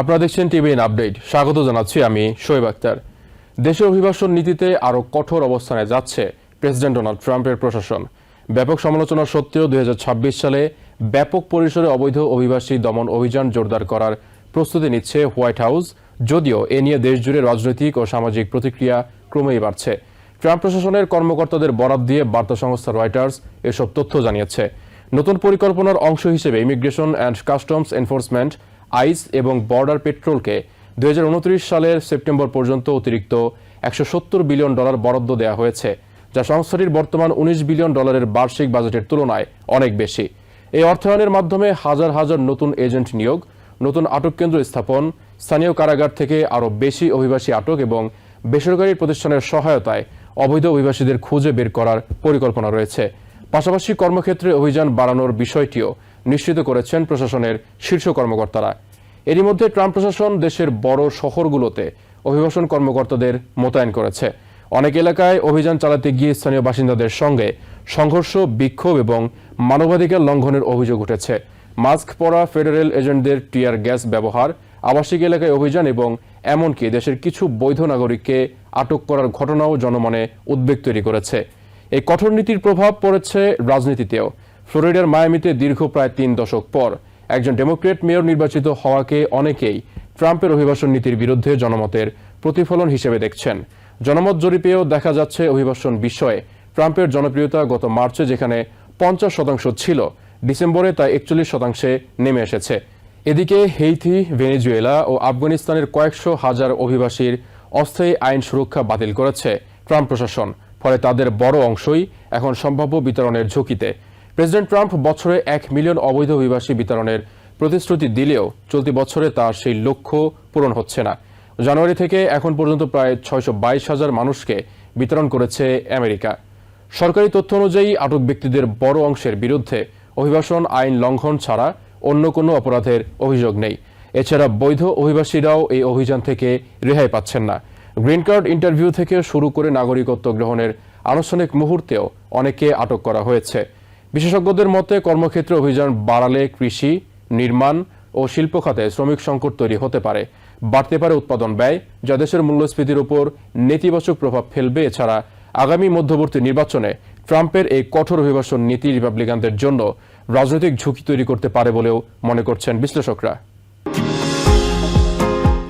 আপনারা দেখছেন TVN update. স্বাগত জানাচ্ছি আমি শোয়েব আক্তার। দেশের অভিবাসন নীতিতে আরও কঠোর অবস্থানে যাচ্ছে প্রেসিডেন্ট ডোনাল্ড ট্রাম্পের প্রশাসন। ব্যাপক সমালোচনা সত্ত্বেও দুই সালে ব্যাপক পরিসরে অবৈধ অভিবাসী দমন অভিযান জোরদার করার প্রস্তুতি নিচ্ছে হোয়াইট হাউস, যদিও এ নিয়ে দেশজুড়ে রাজনৈতিক ও সামাজিক প্রতিক্রিয়া ক্রমেই বাড়ছে। ট্রাম্প প্রশাসনের কর্মকর্তাদের বরাত দিয়ে বার্তা সংস্থা রয়টার্স এসব তথ্য জানিয়েছে। নতুন পরিকল্পনার অংশ হিসেবে immigration and customs enforcement ICE এবং বর্ডার পেট্রোলকে দুই হাজার উনত্রিশ সালের সেপ্টেম্বর পর্যন্ত অতিরিক্ত একশো সত্তর বিলিয়ন ডলার বরাদ্দ দেওয়া হয়েছে, যা সংস্থাটির বর্তমান উনিশ বিলিয়ন ডলারের বার্ষিক বাজেটের তুলনায় অনেক বেশি। এই অর্থায়নের মাধ্যমে হাজার হাজার নতুন এজেন্ট নিয়োগ, নতুন আটক কেন্দ্র স্থাপন, স্থানীয় কারাগার থেকে আরও বেশি অভিবাসী আটক এবং বেসরকারি প্রতিষ্ঠানের সহায়তায় অবৈধ অভিবাসীদের খুঁজে বের করার পরিকল্পনা রয়েছে। পাশাপাশি কর্মক্ষেত্রে অভিযান বাড়ানোর বিষয়টিও নিশ্চিত করেছেন প্রশাসনের শীর্ষ কর্মকর্তারা। এরই মধ্যে ট্রাম্প প্রশাসন দেশের বড় শহরগুলোতে অভিবাসন কর্মকর্তাদের মোতায়েন করেছে। অনেক এলাকায় অভিযান চালাতে গিয়ে স্থানীয় বাসিন্দাদের সঙ্গে সংঘর্ষ, বিক্ষোভ এবং মানবাধিকার লঙ্ঘনের অভিযোগ উঠেছে। মাস্ক পরা ফেডারেল এজেন্টদের টিয়ার গ্যাস ব্যবহার, আবাসিক এলাকায় অভিযান এবং এমনকি দেশের কিছু বৈধ নাগরিককে আটক করার ঘটনাও জনমনে উদ্বেগ তৈরি করেছে। এই কঠোর নীতির প্রভাব পড়েছে রাজনীতিতেও। ফ্লোরিডার মায়ামিতে দীর্ঘ প্রায় তিন দশক পর একজন ডেমোক্রেট মেয়র নির্বাচিত হওয়াকে অনেকেই ট্রাম্পের অভিবাসন নীতির বিরুদ্ধে জনমতের প্রতিফলন হিসেবে দেখছেন। জনমত জরিপেও দেখা যাচ্ছে অভিবাসন বিষয়ে। ট্রাম্পের জনপ্রিয়তা গত মার্চে যেখানে পঞ্চাশ শতাংশ ছিল, ডিসেম্বরে তা একচল্লিশ শতাংশে নেমে এসেছে। এদিকে হেইথি, ভেনেজুয়েলা ও আফগানিস্তানের কয়েকশো হাজার অভিবাসীর অস্থায়ী আইন সুরক্ষা বাতিল করেছে ট্রাম্প প্রশাসন। ফলে তাদের বড় অংশই এখন সম্ভাব্য বিতরণের ঝুঁকিতে। প্রেসিডেন্ট ট্রাম্প বছরে এক মিলিয়ন অবৈধ অভিবাসী বিতরণের প্রতিশ্রুতি দিলেও চলতি বছরে তার সেই লক্ষ্য পূরণ হচ্ছে না। জানুয়ারি থেকে এখন পর্যন্ত প্রায় ছয়শো বাইশ হাজার মানুষকে বিতরণ করেছে আমেরিকা। সরকারি তথ্য অনুযায়ী আটক ব্যক্তিদের বড় অংশের বিরুদ্ধে অভিবাসন আইন লঙ্ঘন ছাড়া অন্য কোনো অপরাধের অভিযোগ নেই। এছাড়া বৈধ অভিবাসীরাও এই অভিযান থেকে রেহাই পাচ্ছেন না। গ্রিন কার্ড ইন্টারভিউ থেকে শুরু করে নাগরিকত্ব গ্রহণের আনুষ্ঠানিক মুহূর্তেও অনেকে আটক করা হয়েছে। বিশেষজ্ঞদের মতে, কর্মক্ষেত্রে অভিযান বাড়ালে কৃষি, নির্মাণ ও শিল্প খাতে শ্রমিক সংকট তৈরি হতে পারে। বাড়তে পারে উৎপাদন ব্যয়, যা দেশের মূল্যস্ফীতির উপর নেতিবাচক প্রভাব ফেলবে। এছাড়া আগামী মধ্যবর্তী নির্বাচনে ট্রাম্পের এই কঠোর অভিবাসন নীতি রিপাবলিকানদের জন্য রাজনৈতিক ঝুঁকি তৈরি করতে পারে বলেও মনে করছেন বিশ্লেষকরা।